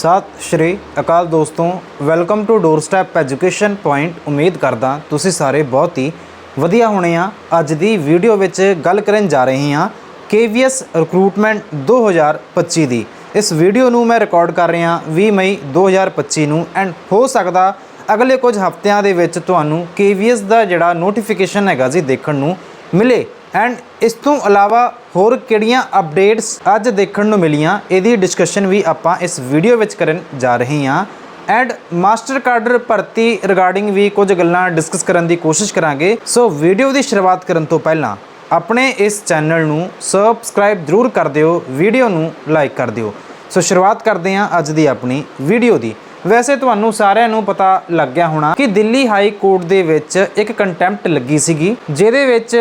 ਸਤਿ ਸ਼੍ਰੀ ਅਕਾਲ ਦੋਸਤੋ welcome to doorstep education point ਉਮੀਦ ਕਰਦਾ ਤੁਸੀਂ ਸਾਰੇ ਬਹੁਤ ਹੀ ਵਧੀਆ ਹੋਣੇ ਆ। ਅੱਜ ਦੀ ਵੀਡੀਓ ਵਿੱਚ ਗੱਲ ਕਰਨ ਜਾ ਰਹੇ ਹਾਂ KVS ਰਿਕਰੂਟਮੈਂਟ 2025 ਦੀ। ਇਸ ਵੀਡੀਓ ਨੂੰ ਮੈਂ ਰਿਕਾਰਡ ਕਰ ਰਿਹਾ 20 ਮਈ 2025 ਨੂੰ ਐਂਡ ਹੋ ਸਕਦਾ ਅਗਲੇ ਕੁਝ ਹਫ਼ਤਿਆਂ ਦੇ ਵਿੱਚ ਤੁਹਾਨੂੰ KVS ਦਾ ਜਿਹੜਾ ਨੋਟੀਫਿਕੇਸ਼ਨ ਹੈਗਾ ਜੀ ਦੇਖਣ ਨੂੰ ਮਿਲੇ। ਐਂਡ ਇਸ ਤੋਂ ਇਲਾਵਾ ਹੋਰ ਕਿਹੜੀਆਂ ਅਪਡੇਟਸ ਅੱਜ ਦੇਖਣ ਨੂੰ ਮਿਲੀਆਂ, ਇਹਦੀ ਡਿਸਕਸ਼ਨ ਵੀ ਆਪਾਂ ਇਸ ਵੀਡੀਓ ਵਿੱਚ ਕਰਨ ਜਾ ਰਹੇ ਹਾਂ। ਐਂਡ ਮਾਸਟਰ ਕਾਡਰ ਭਰਤੀ ਰਿਗਾਰਡਿੰਗ ਵੀ ਕੁਝ ਗੱਲਾਂ ਡਿਸਕਸ ਕਰਨ ਦੀ ਕੋਸ਼ਿਸ਼ ਕਰਾਂਗੇ। ਸੋ ਵੀਡੀਓ ਦੀ ਸ਼ੁਰੂਆਤ ਕਰਨ ਤੋਂ ਪਹਿਲਾਂ ਆਪਣੇ ਇਸ ਚੈਨਲ ਨੂੰ ਸਬਸਕ੍ਰਾਈਬ ਜ਼ਰੂਰ ਕਰ ਦਿਓ ਵੀਡੀਓ ਨੂੰ ਲਾਈਕ ਕਰ ਦਿਓ। ਸੋ ਸ਼ੁਰੂਆਤ ਕਰਦੇ ਹਾਂ ਅੱਜ ਦੀ ਆਪਣੀ ਵੀਡੀਓ ਦੀ। ਵੈਸੇ ਤੁਹਾਨੂੰ ਸਾਰਿਆਂ ਨੂੰ ਪਤਾ ਲੱਗ ਗਿਆ ਹੋਣਾ ਕਿ ਦਿੱਲੀ ਹਾਈ ਕੋਰਟ ਦੇ ਵਿੱਚ ਇੱਕ ਕੰਟੈਂਪਟ ਲੱਗੀ ਸੀਗੀ, ਜਿਹਦੇ ਵਿੱਚ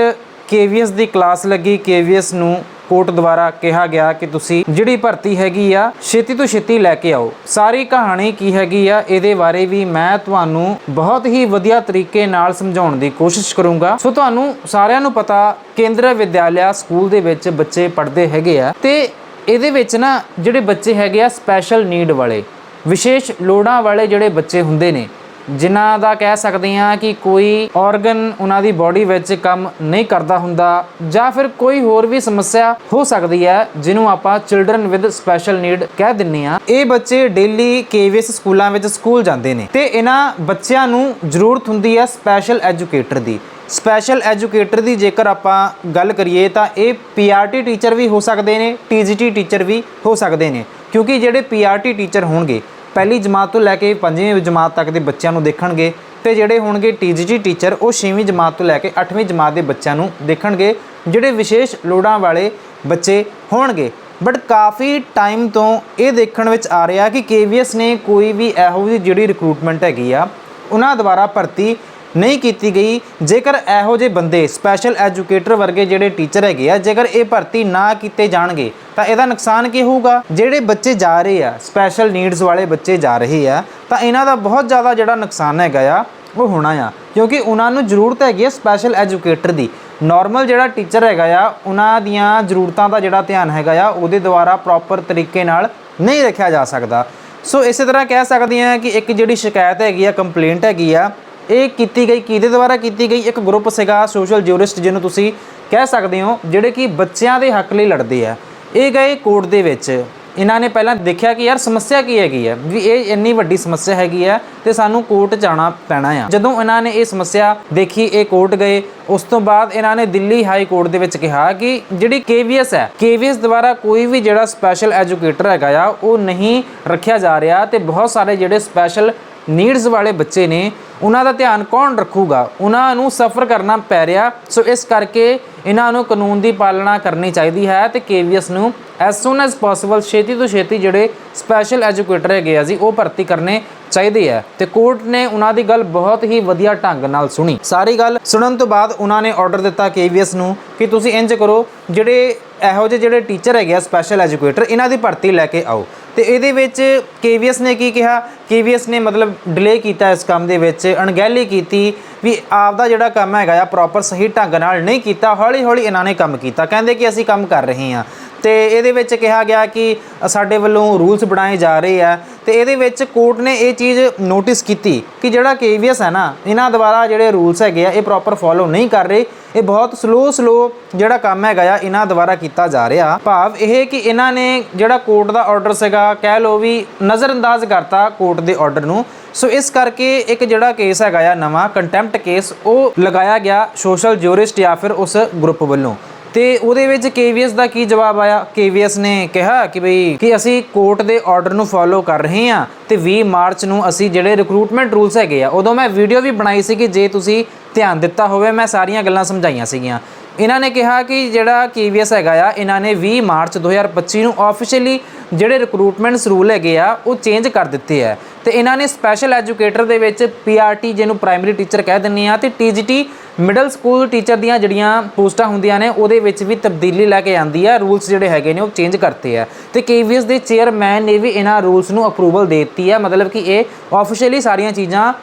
KVS ਦੀ ਕਲਾਸ ਲੱਗੀ। KVS ਨੂੰ ਕੋਰਟ ਦੁਆਰਾ ਕਿਹਾ ਗਿਆ ਕਿ ਤੁਸੀਂ ਜਿਹੜੀ ਭਰਤੀ ਹੈਗੀ ਆ, ਛੇਤੀ ਤੋਂ ਛੇਤੀ ਲੈ ਕੇ ਆਓ। ਸਾਰੀ ਕਹਾਣੀ ਕੀ ਹੈਗੀ ਆ, ਇਹਦੇ ਬਾਰੇ ਵੀ ਮੈਂ ਤੁਹਾਨੂੰ ਬਹੁਤ ਹੀ ਵਧੀਆ ਤਰੀਕੇ ਨਾਲ ਸਮਝਾਉਣ ਦੀ ਕੋਸ਼ਿਸ਼ ਕਰੂੰਗਾ। ਸੋ ਤੁਹਾਨੂੰ ਸਾਰਿਆਂ ਨੂੰ ਪਤਾ, ਕੇਂਦਰ ਵਿਦਿਆਲਿਆ ਸਕੂਲ ਦੇ ਵਿੱਚ ਬੱਚੇ ਪੜ੍ਹਦੇ ਹੈਗੇ ਆ ਤੇ ਇਹਦੇ ਵਿੱਚ ਨਾ ਜਿਹੜੇ ਬੱਚੇ ਹੈਗੇ ਆ ਸਪੈਸ਼ਲ ਨੀਡ ਵਾਲੇ, ਵਿਸ਼ੇਸ਼ ਲੋੜਾਂ ਵਾਲੇ ਜਿਹੜੇ ਬੱਚੇ ਹੁੰਦੇ ਨੇ ਜਿਨ੍ਹਾਂ ਦਾ ਕਹਿ ਸਕਦੇ ਹਾਂ ਕਿ ਕੋਈ ਆਰਗਨ ਉਹਨਾਂ ਦੀ ਬਾਡੀ ਵਿੱਚ ਕੰਮ ਨਹੀਂ ਕਰਦਾ ਹੁੰਦਾ ਜਾਂ ਫਿਰ ਕੋਈ ਹੋਰ ਵੀ ਸਮੱਸਿਆ ਹੋ ਸਕਦੀ ਹੈ, ਜਿਹਨੂੰ ਆਪਾਂ ਚਿਲਡਰਨ ਵਿਦ ਸਪੈਸ਼ਲ ਨੀਡ ਕਹਿ ਦਿੰਨੇ ਆ ਇਹ ਬੱਚੇ ਡੇਲੀ ਕੇਵੀਐਸ ਸਕੂਲਾਂ ਵਿੱਚ ਸਕੂਲ ਜਾਂਦੇ ਨੇ ਤੇ ਇਹਨਾਂ ਬੱਚਿਆਂ ਨੂੰ ਜ਼ਰੂਰਤ ਹੁੰਦੀ ਹੈ ਸਪੈਸ਼ਲ ਐਜੂਕੇਟਰ ਦੀ। ਸਪੈਸ਼ਲ ਐਜੂਕੇਟਰ ਦੀ ਜੇਕਰ ਆਪਾਂ ਗੱਲ ਕਰੀਏ ਤਾਂ ਇਹ ਪੀਆਰਟੀ ਟੀਚਰ ਵੀ ਹੋ ਸਕਦੇ ਨੇ ਟੀਜੀਟੀ ਟੀਚਰ ਵੀ ਹੋ ਸਕਦੇ ਨੇ, ਕਿਉਂਕਿ ਜਿਹੜੇ ਪੀਆਰਟੀ ਟੀਚਰ ਹੋਣਗੇ ਪਹਿਲੀ ਜਮਾਤ ਤੋਂ ਲੈ ਕੇ ਪੰਜਵੀਂ ਜਮਾਤ ਤੱਕ ਦੇ ਬੱਚਿਆਂ ਨੂੰ ਦੇਖਣਗੇ ਤੇ ਜਿਹੜੇ ਹੋਣਗੇ ਟੀਜੀਟੀ ਟੀਚਰ, ਉਹ 6ਵੀਂ ਜਮਾਤ ਤੋਂ ਲੈ ਕੇ 8ਵੀਂ ਜਮਾਤ ਦੇ ਬੱਚਿਆਂ ਨੂੰ ਦੇਖਣਗੇ, ਜਿਹੜੇ ਵਿਸ਼ੇਸ਼ ਲੋੜਾਂ ਵਾਲੇ ਬੱਚੇ ਹੋਣਗੇ। ਬਟ ਕਾਫੀ ਟਾਈਮ ਤੋਂ ਇਹ ਦੇਖਣ ਵਿੱਚ ਆ ਰਿਹਾ ਕਿ KVS ਨੇ ਕੋਈ ਵੀ ਇਹੋ ਜਿਹੀ ਜਿਹੜੀ ਰਿਕਰੂਟਮੈਂਟ ਹੈਗੀ ਆ, ਉਹਨਾਂ ਦੁਆਰਾ ਭਰਤੀ ਨਹੀਂ ਕੀਤੀ ਗਈ। ਜੇਕਰ ਇਹੋ ਜਿਹੇ ਬੰਦੇ ਸਪੈਸ਼ਲ ਐਜੂਕੇਟਰ ਵਰਗੇ ਜਿਹੜੇ ਟੀਚਰ ਹੈਗੇ ਆ, ਜੇਕਰ ਇਹ ਭਰਤੀ ਨਾ ਕੀਤੇ ਜਾਣਗੇ, ਤਾਂ ਇਹਦਾ ਨੁਕਸਾਨ ਕੀ ਹੋਊਗਾ? ਜਿਹੜੇ ਬੱਚੇ ਜਾ ਰਹੇ ਆ ਸਪੈਸ਼ਲ ਨੀਡਸ ਵਾਲੇ ਬੱਚੇ ਜਾ ਰਹੇ ਆ, ਤਾਂ ਇਹਨਾਂ ਦਾ ਬਹੁਤ ਜ਼ਿਆਦਾ ਜਿਹੜਾ ਨੁਕਸਾਨ ਹੈਗਾ ਆ, ਉਹ ਹੋਣਾ ਆ। ਕਿਉਂਕਿ ਉਹਨਾਂ ਨੂੰ ਜ਼ਰੂਰਤ ਹੈਗੀ ਆ ਸਪੈਸ਼ਲ ਐਜੂਕੇਟਰ ਦੀ। ਨਾਰਮਲ ਜਿਹੜਾ ਟੀਚਰ ਹੈਗਾ ਆ, ਉਹਨਾਂ ਦੀਆਂ ਜ਼ਰੂਰਤਾਂ ਦਾ ਜਿਹੜਾ ਧਿਆਨ ਹੈਗਾ ਆ, ਉਹਦੇ ਦੁਆਰਾ ਪ੍ਰੋਪਰ ਤਰੀਕੇ ਨਾਲ ਨਹੀਂ ਰੱਖਿਆ ਜਾ ਸਕਦਾ। ਸੋ ਇਸੇ ਤਰ੍ਹਾਂ ਕਹਿ ਸਕਦੇ ਹਾਂ ਕਿ ਇੱਕ ਜਿਹੜੀ ਸ਼ਿਕਾਇਤ ਹੈਗੀ ਆ ਕੰਪਲੇਂਟ ਹੈਗੀ ਆ ਇਹ ਕੀਤੀ ਗਈ, ਕਿਹਦੇ ਦੁਆਰਾ ਕੀਤੀ ਗਈ? ਇੱਕ ਗਰੁੱਪ ਸੀਗਾ ਸੋਸ਼ਲ ਜੂਰਿਸਟ ਜਿਹਨੂੰ ਤੁਸੀਂ ਕਹਿ ਸਕਦੇ ਹੋ, ਜਿਹੜੇ ਕਿ ਬੱਚਿਆਂ ਦੇ ਹੱਕ ਲਈ ਲੜਦੇ ਆ। ਇਹ ਗਏ ਕੋਰਟ ਦੇ ਵਿੱਚ। ਇਹਨਾਂ ਨੇ ਪਹਿਲਾਂ ਦੇਖਿਆ ਕਿ ਯਾਰ ਸਮੱਸਿਆ ਕੀ ਹੈਗੀ ਹੈ ਵੀ ਇਹ ਇੰਨੀ ਵੱਡੀ ਸਮੱਸਿਆ ਹੈਗੀ ਹੈ ਤੇ ਸਾਨੂੰ ਕੋਰਟ ਜਾਣਾ ਪੈਣਾ ਆ। ਜਦੋਂ ਇਹਨਾਂ ਨੇ ਇਹ ਸਮੱਸਿਆ ਦੇਖੀ, ਇਹ ਕੋਰਟ ਗਏ, ਉਸ ਤੋਂ ਬਾਅਦ ਇਹਨਾਂ ਨੇ ਦਿੱਲੀ ਹਾਈ ਕੋਰਟ ਦੇ ਵਿੱਚ ਕਿਹਾ ਕਿ ਜਿਹੜੀ KVS ਹੈ KVS ਦੁਆਰਾ ਕੋਈ ਵੀ ਜਿਹੜਾ ਸਪੈਸ਼ਲ ਐਜੂਕੇਟਰ ਹੈਗਾ ਆ, ਉਹ ਨਹੀਂ ਰੱਖਿਆ ਜਾ ਰਿਹਾ ਤੇ ਬਹੁਤ ਸਾਰੇ ਜਿਹੜੇ ਸਪੈਸ਼ਲ ਨੀਡਸ ਵਾਲੇ ਬੱਚੇ ਨੇ, ਉਹਨਾਂ ਦਾ ਧਿਆਨ ਕੌਣ ਰੱਖੂਗਾ? ਉਹਨਾਂ ਨੂੰ ਸਫਰ ਕਰਨਾ ਪੈ ਰਿਹਾ। ਸੋ ਇਸ ਕਰਕੇ ਇਹਨਾਂ ਨੂੰ ਕਾਨੂੰਨ ਦੀ ਪਾਲਣਾ ਕਰਨੀ ਚਾਹੀਦੀ ਹੈ ਤੇ KVS ਨੂੰ ਐਸ ਸੂਨ ਐਸ ਪੋਸੀਬਲ ਛੇਤੀ ਤੋਂ ਛੇਤੀ ਜਿਹੜੇ ਸਪੈਸ਼ਲ ਐਜੂਕੇਟਰ ਹੈਗੇ ਆ ਜੀ, ਉਹ ਭਰਤੀ ਕਰਨੇ ਚਾਹੀਦੇ ਆ। ਤੇ ਕੋਰਟ ਨੇ ਉਹਨਾਂ ਦੀ ਗੱਲ ਬਹੁਤ ਹੀ ਵਧੀਆ ਢੰਗ ਨਾਲ ਸੁਣੀ। ਸਾਰੀ ਗੱਲ ਸੁਣਨ ਤੋਂ ਬਾਅਦ ਉਹਨਾਂ ਨੇ ਆਰਡਰ ਦਿੱਤਾ KVS ਨੂੰ ਕਿ ਤੁਸੀਂ ਇੰਜ ਕਰੋ, ਜਿਹੜੇ ਇਹੋ ਜਿਹੇ ਜਿਹੜੇ ਟੀਚਰ ਹੈਗੇ ਆ ਸਪੈਸ਼ਲ ਐਜੂਕੇਟਰ ਇਹਨਾਂ ਦੀ ਭਰਤੀ ਲੈ ਕੇ ਆਓ। ਤੇ ਇਹਦੇ ਵਿੱਚ KVS ਨੇ ਕੀ ਕਿਹਾ? KVS ਨੇ ਮਤਲਬ ਡਿਲੇ ਕੀਤਾ ਇਸ ਕੰਮ ਦੇ ਵਿੱਚ, ਅਣਗਹਿਲੀ ਕੀਤੀ ਵੀ ਆਪ ਦਾ ਜਿਹੜਾ ਕੰਮ ਹੈਗਾ ਆ ਪ੍ਰੋਪਰ ਸਹੀ ਢੰਗ ਨਾਲ ਨਹੀਂ ਕੀਤਾ ਹੌਲੀ ਹੌਲੀ ਇਹਨਾਂ ਨੇ ਕੰਮ ਕੀਤਾ। ਕਹਿੰਦੇ ਕਿ ਅਸੀਂ ਕੰਮ ਕਰ ਰਹੇ ਹਾਂ। ਤੇ ਇਹਦੇ ਵਿੱਚ ਕਿਹਾ ਗਿਆ ਕਿ ਸਾਡੇ ਵੱਲੋਂ ਰੂਲਸ ਬਣਾਏ ਜਾ ਰਹੇ ਆ ਤੇ ਇਹਦੇ ਵਿੱਚ ਕੋਰਟ ਨੇ ਇਹ ਚੀਜ਼ ਨੋਟਿਸ ਕੀਤੀ ਕਿ ਜਿਹੜਾ KVS ਹੈ ਨਾ, ਇਹਨਾਂ ਦੁਆਰਾ ਜਿਹੜੇ ਰੂਲਸ ਹੈਗੇ ਆ, ਇਹ ਪ੍ਰੋਪਰ ਫੋਲੋ ਨਹੀਂ ਕਰ ਰਹੇ। ਇਹ ਬਹੁਤ ਸਲੋ ਸਲੋ ਜਿਹੜਾ ਕੰਮ ਹੈਗਾ ਆ, ਇਹਨਾਂ ਦੁਆਰਾ ਕੀਤਾ ਜਾ ਰਿਹਾ। ਭਾਵ ਇਹ ਕਿ ਇਹਨਾਂ ਨੇ ਜਿਹੜਾ ਕੋਰਟ ਦਾ ਆਰਡਰ ਸੀਗਾ, ਕਹਿ ਲੋ ਵੀ ਨਜ਼ਰਅੰਦਾਜ਼ ਕਰਤਾ ਕੋਰਟ ਦੇ ਆਰਡਰ ਨੂੰ। ਸੋ ਇਸ ਕਰਕੇ ਇੱਕ ਜਿਹੜਾ ਕੇਸ ਹੈਗਾ ਆ, ਨਵਾਂ ਕੰਟੈਂਪਟ ਕੇਸ ਉਹ ਲਗਾਇਆ ਗਿਆ ਸੋਸ਼ਲ ਜੂਰਿਸਟ ਜਾਂ ਫਿਰ ਉਸ ਗਰੁੱਪ ਵੱਲੋਂ। ਤੇ ਉਹਦੇ ਵਿੱਚ KVS ਦਾ ਕੀ ਜਵਾਬ ਆਇਆ? KVS ਨੇ ਕਿਹਾ ਕਿ ਬਈ, ਕਿ ਅਸੀਂ ਕੋਰਟ ਦੇ ਆਰਡਰ ਨੂੰ ਫੋਲੋ ਕਰ ਰਹੇ ਹਾਂ ਤੇ 20 ਮਾਰਚ ਨੂੰ ਅਸੀਂ ਜਿਹੜੇ ਰਿਕਰੂਟਮੈਂਟ ਰੂਲਸ ਹੈਗੇ ਆ, ਉਦੋਂ ਮੈਂ ਵੀਡੀਓ ਵੀ ਬਣਾਈ ਸੀ ਕਿ ਜੇ ਤੁਸੀਂ ਧਿਆਨ ਦਿੱਤਾ ਹੋਵੇ, ਮੈਂ ਸਾਰੀਆਂ ਗੱਲਾਂ ਸਮਝਾਈਆਂ ਸੀਗੀਆਂ। ਇਹਨਾਂ ਨੇ ਕਿਹਾ ਕਿ ਜਿਹੜਾ KVS ਹੈਗਾ ਆ, ਇਹਨਾਂ ਨੇ 20 ਮਾਰਚ 2025 ਨੂੰ ਆਫੀਸ਼ੀਅਲੀ ਜਿਹੜੇ ਰਿਕਰੂਟਮੈਂਟਸ ਰੂਲ ਹੈਗੇ ਆ, ਉਹ ਚੇਂਜ ਕਰ ਦਿੱਤੇ ਆ। ਤੇ ਇਹਨਾਂ ਨੇ ਸਪੈਸ਼ਲ ਐਜੂਕੇਟਰ ਦੇ ਵਿੱਚ ਪੀਆਰਟੀ ਜਿਹਨੂੰ ਪ੍ਰਾਇਮਰੀ ਟੀਚਰ ਕਹਿ ਦਿੰਨੇ ਆ, ਤੇ ਟੀਜੀਟੀ ਮਿਡਲ ਸਕੂਲ ਟੀਚਰ ਦੀਆਂ ਜਿਹੜੀਆਂ ਪੋਸਟਾਂ ਹੁੰਦੀਆਂ ਨੇ, ਉਹਦੇ ਵਿੱਚ ਵੀ ਤਬਦੀਲੀ ਲੈ ਕੇ ਆਂਦੀ ਆ। ਰੂਲਸ ਜਿਹੜੇ ਹੈਗੇ ਨੇ, ਉਹ ਚੇਂਜ ਕਰਤੇ ਆ। ਤੇ KVS ਦੇ ਚੇਅਰਮੈਨ ਨੇ ਵੀ ਇਹਨਾਂ ਰੂਲਸ ਨੂੰ ਅਪਰੂਵਲ ਦੇ ਦਿੱਤੀ ਆ। ਮਤਲਬ ਕਿ ਇਹ ਆਫੀਸ਼ੀਅਲੀ ਸਾਰੀਆਂ ਚੀਜ਼ਾਂ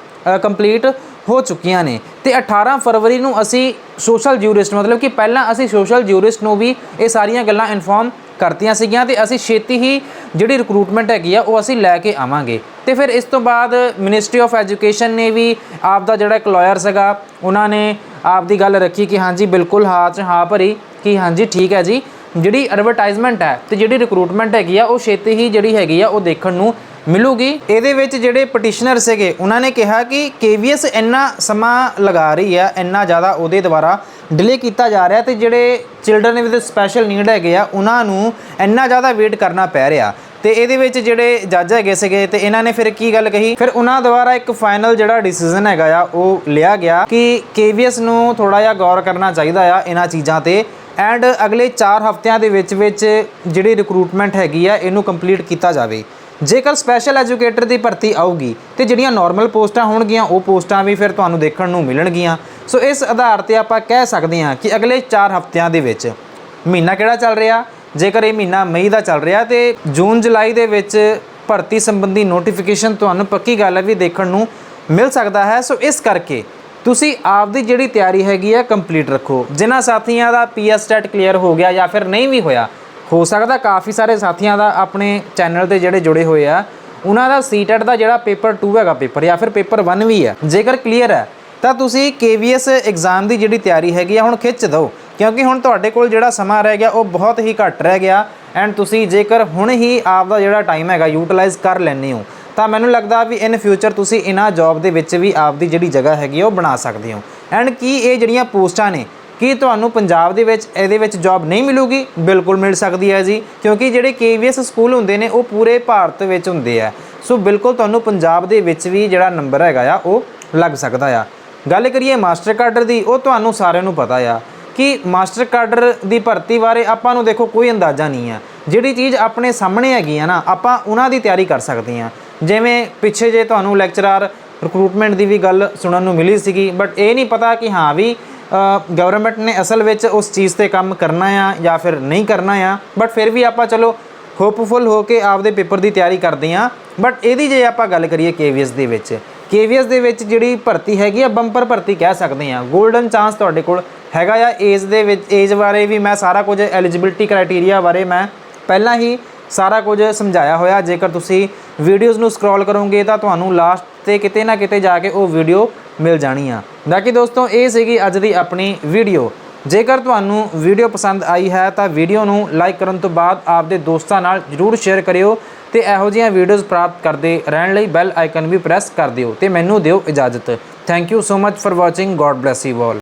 ਕੰਪਲੀਟ ਹੋ ਚੁੱਕੀਆਂ ਨੇ। ਤੇ 18 ਫਰਵਰੀ ਨੂੰ ਅਸੀਂ ਸੋਸ਼ਲ ਜੂਰਿਸਟ ਮਤਲਬ ਕਿ ਪਹਿਲਾਂ ਅਸੀਂ ਸੋਸ਼ਲ ਜੂਰਿਸਟ ਨੂੰ ਵੀ ਇਹ ਸਾਰੀਆਂ ਗੱਲਾਂ ਇਨਫੋਰਮ ਕਰਤੀਆਂ ਸੀਗੀਆਂ ਤੇ ਅਸੀਂ ਛੇਤੀ ਹੀ ਜਿਹੜੀ ਰਿਕਰੂਟਮੈਂਟ ਹੈਗੀ ਆ, ਉਹ ਅਸੀਂ ਲੈ ਕੇ ਆਵਾਂਗੇ। ਤੇ ਫਿਰ ਇਸ ਤੋਂ ਬਾਅਦ ਮਿਨਿਸਟਰੀ ਆਫ ਐਜੂਕੇਸ਼ਨ ਨੇ ਵੀ ਆਪ ਦਾ ਜਿਹੜਾ ਇੱਕ ਲਾਇਰ ਸੀਗਾ, ਉਹਨਾਂ ਨੇ ਆਪ ਦੀ ਗੱਲ ਰੱਖੀ ਕਿ ਹਾਂਜੀ, ਬਿਲਕੁਲ ਹਾਂ 'ਚ ਹਾਂ ਭਰੀ, ਕਿ ਹਾਂਜੀ, ਠੀਕ ਹੈ ਜੀ। ਜਿਹੜੀ ਐਡਵਰਟਾਈਜ਼ਮੈਂਟ ਹੈ ਤੇ ਜਿਹੜੀ ਰਿਕਰੂਟਮੈਂਟ ਹੈਗੀ ਆ, ਉਹ ਛੇਤੀ ਹੀ ਜਿਹੜੀ ਹੈਗੀ ਆ, ਉਹ ਦੇਖਣ ਨੂੰ ਮਿਲੂਗੀ। ਇਹਦੇ ਵਿੱਚ ਜਿਹੜੇ ਪਟੀਸ਼ਨਰ ਸੀਗੇ, ਉਹਨਾਂ ਨੇ ਕਿਹਾ ਕਿ KVS ਇੰਨਾ ਸਮਾਂ ਲਗਾ ਰਹੀ ਹੈ ਇੰਨਾ ਜ਼ਿਆਦਾ ਉਹਦੇ ਦੁਆਰਾ ਡਿਲੇ ਕੀਤਾ ਜਾ ਰਿਹਾ ਤੇ ਜਿਹੜੇ ਚਿਲਡਰਨ ਵਿਦ ਸਪੈਸ਼ਲ ਨੀਡ ਹੈਗੇ ਆ, ਉਹਨਾਂ ਨੂੰ ਇੰਨਾ ਜ਼ਿਆਦਾ ਵੇਟ ਕਰਨਾ ਪੈ ਰਿਹਾ। ਤੇ ਇਹਦੇ ਵਿੱਚ ਜਿਹੜੇ ਜੱਜ ਹੈਗੇ ਸੀਗੇ ਤੇ ਇਹਨਾਂ ਨੇ ਫਿਰ ਕੀ ਗੱਲ ਕਹੀ? ਫਿਰ ਉਹਨਾਂ ਦੁਆਰਾ ਇੱਕ ਫਾਈਨਲ ਜਿਹੜਾ ਡਿਸੀਜਨ ਹੈਗਾ ਆ, ਉਹ ਲਿਆ ਗਿਆ ਕਿ KVS ਨੂੰ ਥੋੜਾ ਜਿਹਾ ਗੌਰ ਕਰਨਾ ਚਾਹੀਦਾ ਆ ਇਹਨਾਂ ਚੀਜ਼ਾਂ ਤੇ। ਐਂਡ ਅਗਲੇ 4 ਹਫ਼ਤਿਆਂ ਦੇ ਵਿੱਚ ਵਿੱਚ ਜਿਹੜੀ ਰਿਕਰੂਟਮੈਂਟ ਹੈਗੀ ਆ, ਇਹਨੂੰ ਕੰਪਲੀਟ ਕੀਤਾ ਜਾਵੇ। ਜੇਕਰ ਸਪੈਸ਼ਲ ਐਜੂਕੇਟਰ ਦੀ ਭਰਤੀ ਆਊਗੀ ਤੇ ਜਿਹੜੀਆਂ ਨਾਰਮਲ ਪੋਸਟਾਂ ਹੋਣਗੀਆਂ, ਉਹ ਪੋਸਟਾਂ ਵੀ ਫਿਰ ਤੁਹਾਨੂੰ ਦੇਖਣ ਨੂੰ ਮਿਲਣਗੀਆਂ। ਸੋ ਇਸ ਆਧਾਰ ਤੇ ਆਪਾਂ ਕਹਿ ਸਕਦੇ ਹਾਂ ਕਿ ਅਗਲੇ 4 ਹਫ਼ਤਿਆਂ ਦੇ ਵਿੱਚ ਮਹੀਨਾ ਕਿਹੜਾ ਚੱਲ ਰਿਹਾ? ਜੇਕਰ ਇਹ ਮਹੀਨਾ ਮਈ ਦਾ ਚੱਲ ਰਿਹਾ ਤੇ ਜੂਨ, ਜੁਲਾਈ ਦੇ ਵਿੱਚ ਭਰਤੀ ਸੰਬੰਧੀ ਨੋਟੀਫਿਕੇਸ਼ਨ ਤੁਹਾਨੂੰ ਪੱਕੀ ਗੱਲ ਹੈ ਵੀ ਦੇਖਣ ਨੂੰ ਮਿਲ ਸਕਦਾ ਹੈ। ਸੋ ਇਸ ਕਰਕੇ ਤੁਸੀਂ ਆਪਦੀ ਜਿਹੜੀ ਤਿਆਰੀ ਹੈਗੀ ਹੈ ਕੰਪਲੀਟ ਰੱਖੋ। ਜਿਨ੍ਹਾਂ ਸਾਥੀਆਂ ਦਾ ਪੀਐਸ ਸਟੈਟ ਕਲੀਅਰ ਹੋ ਗਿਆ ਜਾਂ ਫਿਰ ਨਹੀਂ ਵੀ ਹੋਇਆ ਹੋ ਸਕਦਾ ਕਾਫੀ ਸਾਰੇ ਸਾਥੀਆਂ ਦਾ ਆਪਣੇ ਚੈਨਲ ਤੇ ਜਿਹੜੇ ਜੁੜੇ ਹੋਏ ਆ, ਉਹਨਾਂ ਦਾ ਸੀਟੈਟ ਦਾ ਜਿਹੜਾ ਪੇਪਰ 2 ਹੈਗਾ ਪੇਪਰ, ਜਾਂ ਫਿਰ ਪੇਪਰ 1 ਵੀ ਹੈ। ਜੇਕਰ ਕਲੀਅਰ ਹੈ, ਤਾਂ ਤੁਸੀਂ KVS ਐਗਜ਼ਾਮ ਦੀ ਜਿਹੜੀ ਤਿਆਰੀ ਹੈਗੀ ਆ, ਹੁਣ ਖਿੱਚ ਦਿਓ। ਕਿਉਂਕਿ ਹੁਣ ਤੁਹਾਡੇ ਕੋਲ ਜਿਹੜਾ ਸਮਾਂ ਰਹਿ ਗਿਆ, ਉਹ ਬਹੁਤ ਹੀ ਘੱਟ ਰਹਿ ਗਿਆ। ਐਂਡ ਤੁਸੀਂ ਜੇਕਰ ਹੁਣ ਹੀ ਆਪ ਦਾ ਜਿਹੜਾ ਟਾਈਮ ਹੈਗਾ ਯੂਟਿਲਾਈਜ਼ ਕਰ ਲੈਂਦੇ ਹੋ, ਤਾਂ ਮੈਨੂੰ ਲੱਗਦਾ ਵੀ ਇਨ ਫਿਊਚਰ ਤੁਸੀਂ ਇਹਨਾਂ ਜੌਬ ਦੇ ਵਿੱਚ ਵੀ ਆਪ ਦੀ ਜਿਹੜੀ ਜਗ੍ਹਾ ਹੈਗੀ ਆ, ਉਹ ਬਣਾ ਸਕਦੇ ਹੋ। ਐਂਡ ਕੀ ਇਹ ਜਿਹੜੀਆਂ ਪੋਸਟਾਂ ਨੇ ਕੀ ਤੁਹਾਨੂੰ ਪੰਜਾਬ ਦੇ ਵਿੱਚ, ਇਹਦੇ ਵਿੱਚ ਜੌਬ ਨਹੀਂ ਮਿਲੂਗੀ? ਬਿਲਕੁਲ ਮਿਲ ਸਕਦੀ ਹੈ ਜੀ, ਕਿਉਂਕਿ ਜਿਹੜੇ KVS ਸਕੂਲ ਹੁੰਦੇ ਨੇ, ਉਹ ਪੂਰੇ ਭਾਰਤ ਵਿੱਚ ਹੁੰਦੇ ਆ। ਸੋ ਬਿਲਕੁਲ ਤੁਹਾਨੂੰ ਪੰਜਾਬ ਦੇ ਵਿੱਚ ਵੀ ਜਿਹੜਾ ਨੰਬਰ ਹੈਗਾ ਆ, ਉਹ ਲੱਗ ਸਕਦਾ ਆ। ਗੱਲ ਕਰੀਏ ਮਾਸਟਰ ਕਾਡਰ ਦੀ, ਉਹ ਤੁਹਾਨੂੰ ਸਾਰਿਆਂ ਨੂੰ ਪਤਾ ਆ ਕਿ ਮਾਸਟਰ ਕਾਡਰ ਦੀ ਭਰਤੀ ਬਾਰੇ ਆਪਾਂ ਨੂੰ ਦੇਖੋ ਕੋਈ ਅੰਦਾਜ਼ਾ ਨਹੀਂ ਆ। ਜਿਹੜੀ ਚੀਜ਼ ਆਪਣੇ ਸਾਹਮਣੇ ਹੈਗੀ ਆ ਨਾ, ਆਪਾਂ ਉਹਨਾਂ ਦੀ ਤਿਆਰੀ ਕਰ ਸਕਦੇ ਆ। ਜਿਵੇਂ ਪਿੱਛੇ ਜੇ ਤੁਹਾਨੂੰ ਲੈਕਚਰਰ ਰਿਕਰੂਟਮੈਂਟ ਦੀ ਵੀ ਗੱਲ ਸੁਣਨ ਨੂੰ ਮਿਲੀ ਸੀਗੀ ਬਟ ਇਹ ਨਹੀਂ ਪਤਾ ਕਿ ਹਾਂ ਵੀ ਗਵਰਨਮੈਂਟ ਨੇ ਅਸਲ ਵਿੱਚ ਉਸ ਚੀਜ਼ ਤੇ ਕੰਮ ਕਰਨਾ ਆ ਜਾਂ ਫਿਰ ਨਹੀਂ ਕਰਨਾ ਆ ਬਟ ਫਿਰ ਵੀ ਆਪਾਂ ਚਲੋ ਹੋਪਫੁਲ ਹੋ ਕੇ ਆਪਦੇ ਪੇਪਰ ਦੀ ਤਿਆਰੀ ਕਰਦੇ ਆ ਬਟ ਇਹਦੀ ਜੇ ਆਪਾਂ ਗੱਲ ਕਰੀਏ KVS ਦੇ ਵਿੱਚ, KVS ਦੇ ਵਿੱਚ ਜਿਹੜੀ ਭਰਤੀ ਹੈਗੀ ਆ ਬੰਪਰ ਭਰਤੀ ਕਹਿ ਸਕਦੇ ਆ। 골ਡਨ ਚਾਂਸ ਤੁਹਾਡੇ ਕੋਲ ਹੈਗਾ ਆ ਏਜ ਦੇ ਵਿੱਚ ਏਜ ਬਾਰੇ ਵੀ ਮੈਂ ਸਾਰਾ ਕੁਝ ਐਲੀਜੀਬਿਲਟੀ ਕ੍ਰਾਈਟੇਰੀਆ ਬਾਰੇ ਮੈਂ ਪਹਿਲਾਂ ਹੀ ਸਾਰਾ ਕੁਝ ਸਮਝਾਇਆ ਹੋਇਆ। ਜੇਕਰ ਤੁਸੀਂ ਵੀਡੀਓਜ਼ ਨੂੰ ਸਕਰੋਲ ਕਰੋਗੇ ਤਾਂ ਤੁਹਾਨੂੰ ਲਾਸਟ ਤੇ ਕਿਤੇ ਨਾ ਕਿਤੇ ਜਾ ਕੇ ਉਹ ਵੀਡੀਓ ਮਿਲ ਜਾਣੀ ਆ ਬਾਕੀ ਦੋਸਤੋ, ਇਹ ਸੀਗੀ ਅੱਜ ਦੀ ਆਪਣੀ ਵੀਡੀਓ। ਜੇਕਰ ਤੁਹਾਨੂੰ ਵੀਡੀਓ ਪਸੰਦ ਆਈ ਹੈ, ਤਾਂ ਵੀਡੀਓ ਨੂੰ ਲਾਈਕ ਕਰਨ ਤੋਂ ਬਾਅਦ ਆਪਦੇ ਦੋਸਤਾਂ ਨਾਲ ਜਰੂਰ ਸ਼ੇਅਰ ਕਰਿਓ ਤੇ ਇਹੋ ਜਿਹੀਆਂ ਵੀਡੀਓਜ਼ ਪ੍ਰਾਪਤ ਕਰਦੇ ਰਹਿਣ ਲਈ ਬੈਲ ਆਈਕਨ ਵੀ ਪ੍ਰੈਸ ਕਰ ਦਿਓ ਤੇ ਮੈਨੂੰ ਦਿਓ ਇਜਾਜ਼ਤ। Thank you so much for watching God bless you all